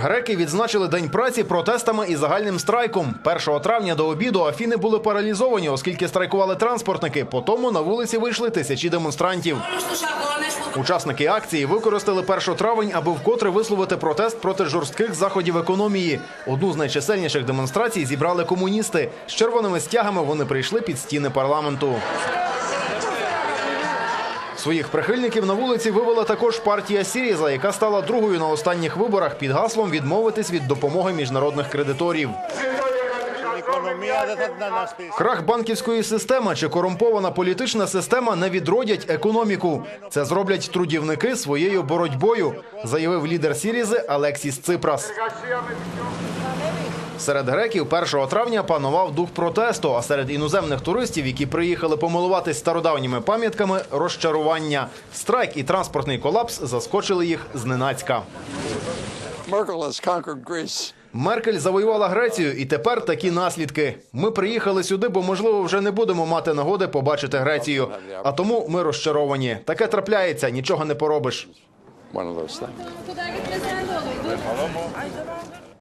Греки відзначили День праці протестами і загальним страйком. 1 травня до обіду Афіни були паралізовані, оскільки страйкували транспортники. Потому на вулиці вийшли тисячі демонстрантів. Учасники акції використали 1 травень, аби вкотре висловити протест проти жорстких заходів економії. Одну з найчисельніших демонстрацій зібрали комуністи. З червоними стягами вони прийшли під стіни парламенту. Своїх прихильників на вулиці вивела також партія Сіріза, яка стала другою на останніх виборах під гаслом відмовитись від допомоги міжнародних кредиторів. Крах банківської системи чи корумпована політична система не відродять економіку. Це зроблять трудівники своєю боротьбою, заявив лідер Сірізи Алексіс Ципрас. Серед греків 1 травня панував дух протесту, а серед іноземних туристів, які приїхали помилуватись стародавніми пам'ятками, розчарування. Страйк і транспортний колапс заскочили їх зненацька. Меркель завоювала Грецію, і тепер такі наслідки. Ми приїхали сюди, бо можливо вже не будемо мати нагоди побачити Грецію. А тому ми розчаровані. Таке трапляється, нічого не поробиш.